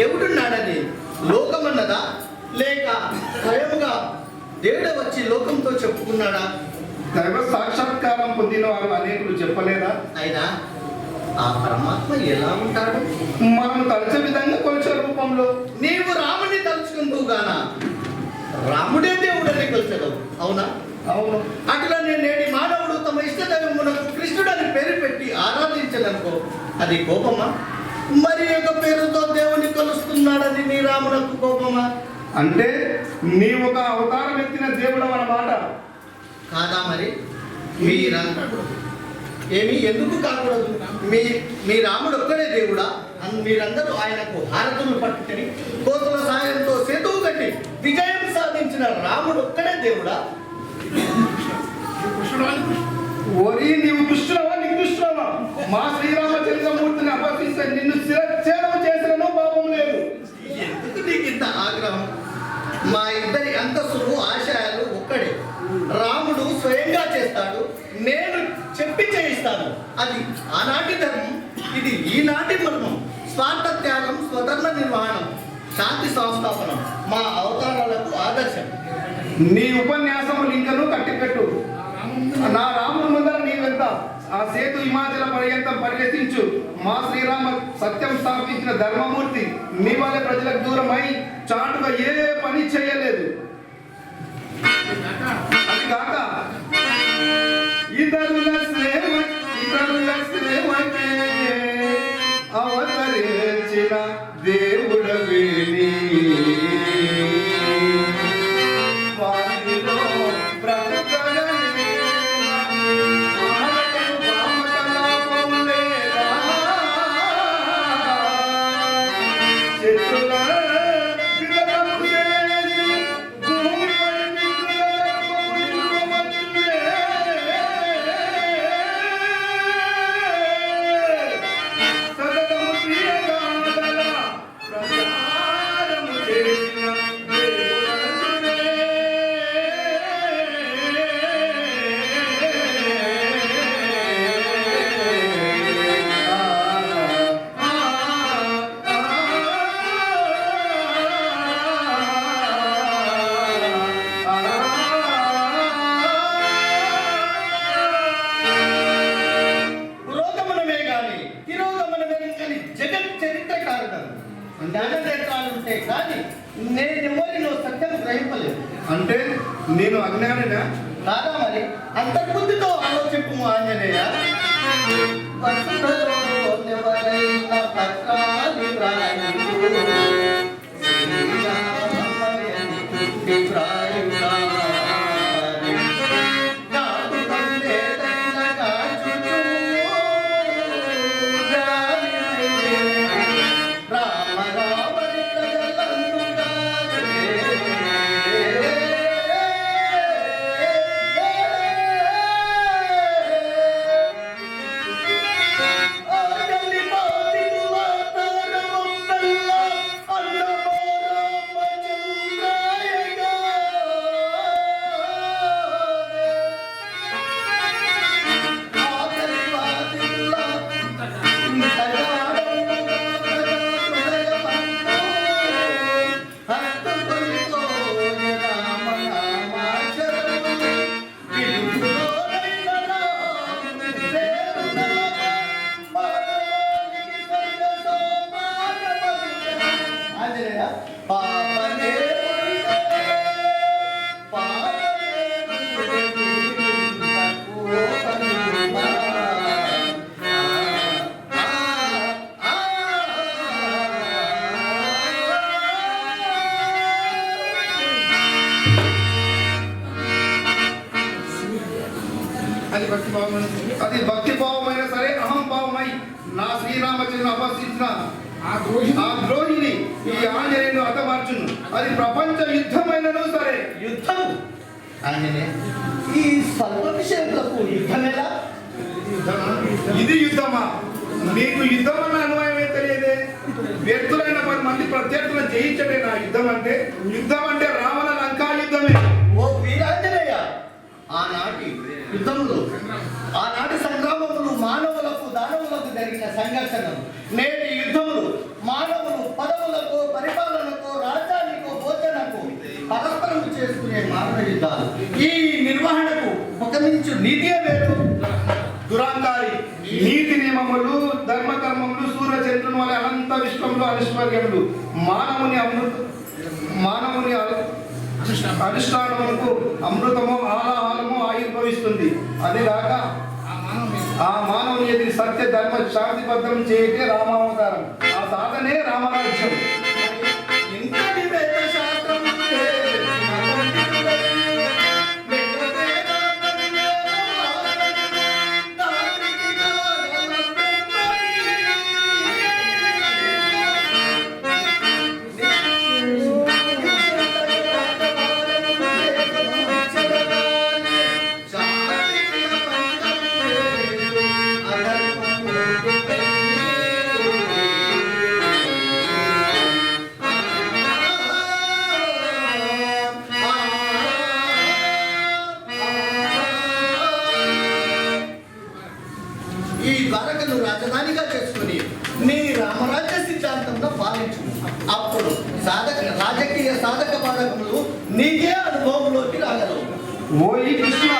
దేవుడున్నాడని లోకమన్నదా? లేక స్వయముగా దేవుడే వచ్చి లోకంతో చెప్పుకున్నాడా? దైవ సాక్షాత్కారం పొందిన వారు అనేకులు చెప్పలేదా? అయినా ఆ పరమాత్మ ఎలా ఉంటాడు? మనం తలచే విధంగా కొలిచే రూపంలో. నీవు రాముని తలుచుకుంటూ గాన? రాముడే దేవుడని కొలిచెదవు అవునా? అవును. అట్లా నేను నేటి మానవుడు తమ ఇష్ట దైవమునకు కృష్ణుడని పేరు పెట్టి ఆరాధించదనుకో. అది కోపమా? మరి యొక్క పేరుతో దేవుని కొలుస్తున్నాడని నీ రామునకు కోపమా? అంటే నీ ఒక అవతారం ఎత్తిన దేవుడు అన్నమాట కాదా మరి? మీరంతా ఏమి? ఎందుకు కాకూడదు? మీ మీ రాముడు ఒక్కడే దేవుడా? మీరందరూ ఆయనకు హారతులు పట్టుకొని కోతుల సాయంతో సేతువు కట్టి విజయం సాధించిన రాముడు ఒక్కడే దేవుడా? ఓరి నీవు దుష్టులవా నీకు దుష్టులవా మా శ్రీరామచంద్రమూర్తిని అపహరిస్తే నిన్ను శిరచ్ఛేదం చేసినను పాపం లేదు. ఎందుకు నీకు ఇంత ఆగ్రహం? మా ఇద్దరి అంతస్తులు ఆశయాలు ఒక్కడే. రాముడు స్వయంగా చేస్తాడు నేను చెప్పి చేయిస్తాను. అది ఆనాటి ధర్మం ఇది ఈనాటి మర్మం. స్వార్థ త్యాగం స్వధర్మ నిర్వహణం శాంతి సంస్థాపనం మా అవతారాలకు ఆదర్శం. నీ ఉపన్యాసములు ఇంకను కట్టిపెట్టు. నా రాముని ముందర నీవెంత ఆ సేతు హిమాచల పర్యంతం పరిగెత్తించు మా శ్రీరామ సత్యం స్థాపించిన ధర్మమూర్తి మీ వల్ల ప్రజలకు దూరమై చాటుగా ఏ పని చేయలేదు. అది కాక అజ్ఞానినా కాదా మరి. అంతర్బుద్ధితో ఆలోచింపు ఆంజనేయ వసుధలో ఎవరైన పత్రాలు వ్రాయుడు. అది ప్రపంచ యుద్ధమైనను సరే. యుద్ధం? ఆంజనేయ ఈ స్వల్ప విషయంలో యుద్ధమేలా ఇది యుద్ధమా? నీకు యుద్ధం అన్న అనుభవమే తెలియదే? వ్యక్తులైన పది మంది ప్రత్యర్థులను జయించడే నా యుద్ధం అంటే. యుద్ధం అంటే రావణ లంకా యుద్ధమే. ఓ వీరాంజనేయ ఆనాటి యుద్ధంలో ఆనాటి సంగ్రామములు మానవులకు దానవులకు జరిగిన సంఘర్షణలు. నేటి యుద్ధములు మానవులు పదవులకు పరిపాలనకు పరస్పరం చేసుకునే మానవ యుద్ధాలు. ఈ నిర్వహణకు ఒక నుంచి నీతియే వేరు. దురాంకారి నీతి నియమములు ధర్మ కర్మములు సూర్య చంద్రుని వల్ల అనంత విశ్వంలో అనిష్వర్యములు మానవుని అమృత మానవుని అ- అనుష్ఠానములకు అమృతము ఆహారము ఆయుర్భవిస్తుంది. అది కాక ఆ మానవుని ఎదిరి సత్య ధర్మ శాంతిబద్ధం చేయటే రామావతారం. ఆ సాధనే రామరాజ్యం. రాజధానిగా చేసుకుని నీ రామరాజ్య సిద్ధాంతంలో పాలించు అప్పుడు సాధక రాజకీయ సాధక బాధకములు నీకే అనుభవంలోకి రాగలవు. ఓ కృష్ణ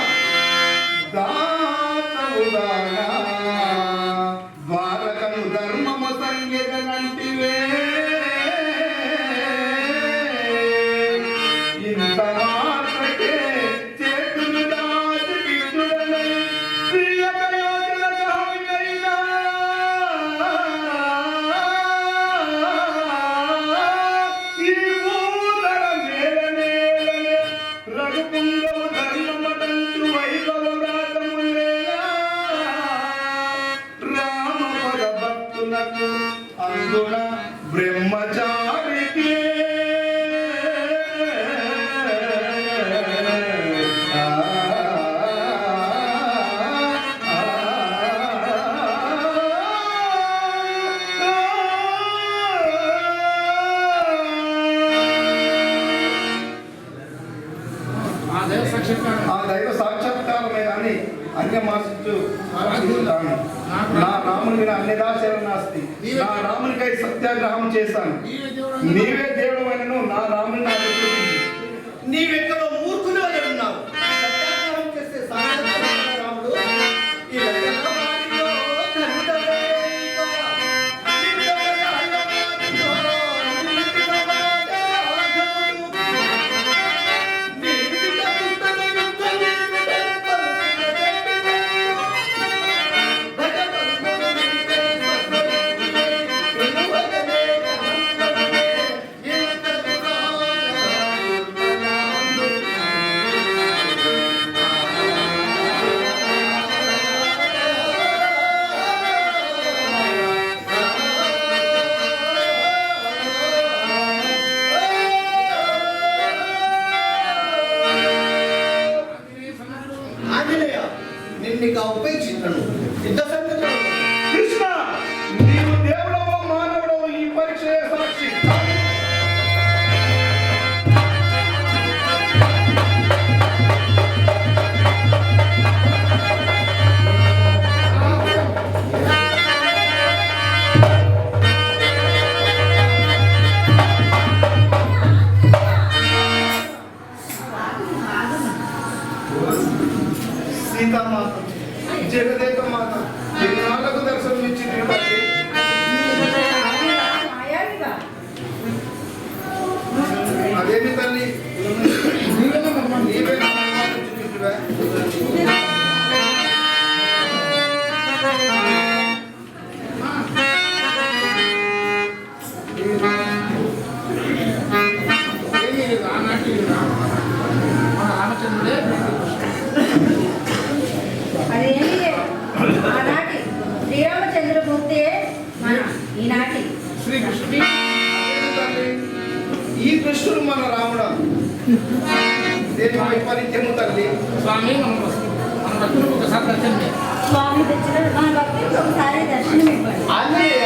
స్వామి తెచ్చిన మన భక్తులకు ఒకసారి దర్శనం ఇవ్వండి అన్నయ్య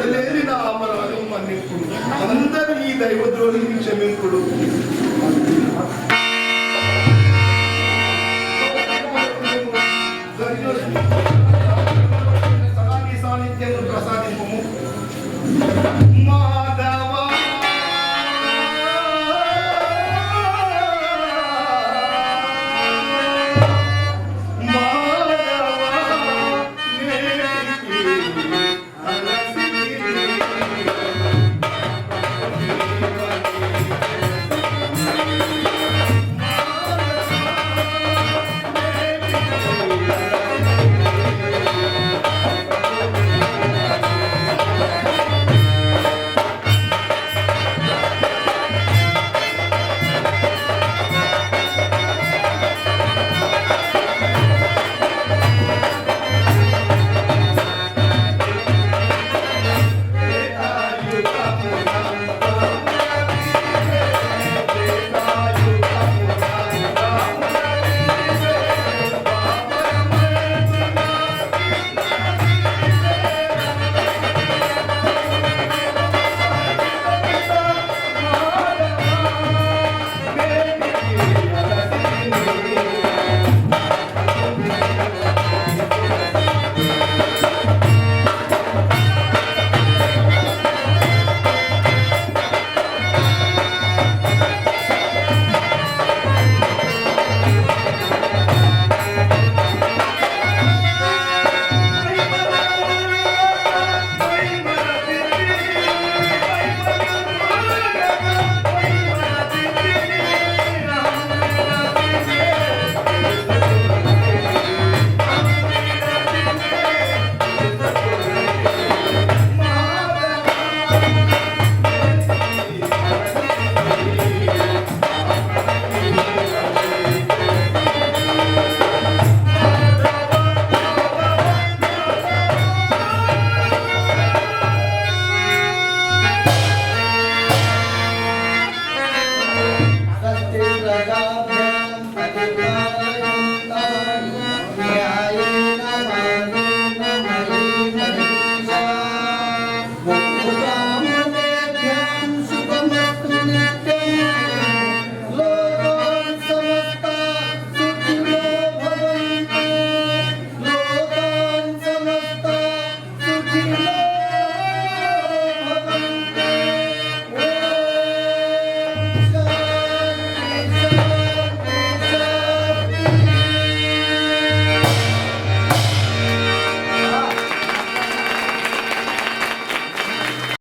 వదిలేని నా అమరాలు మన్నిప్పుడు అందరూ ఈ దైవద్రోహిని క్షమింపుడు.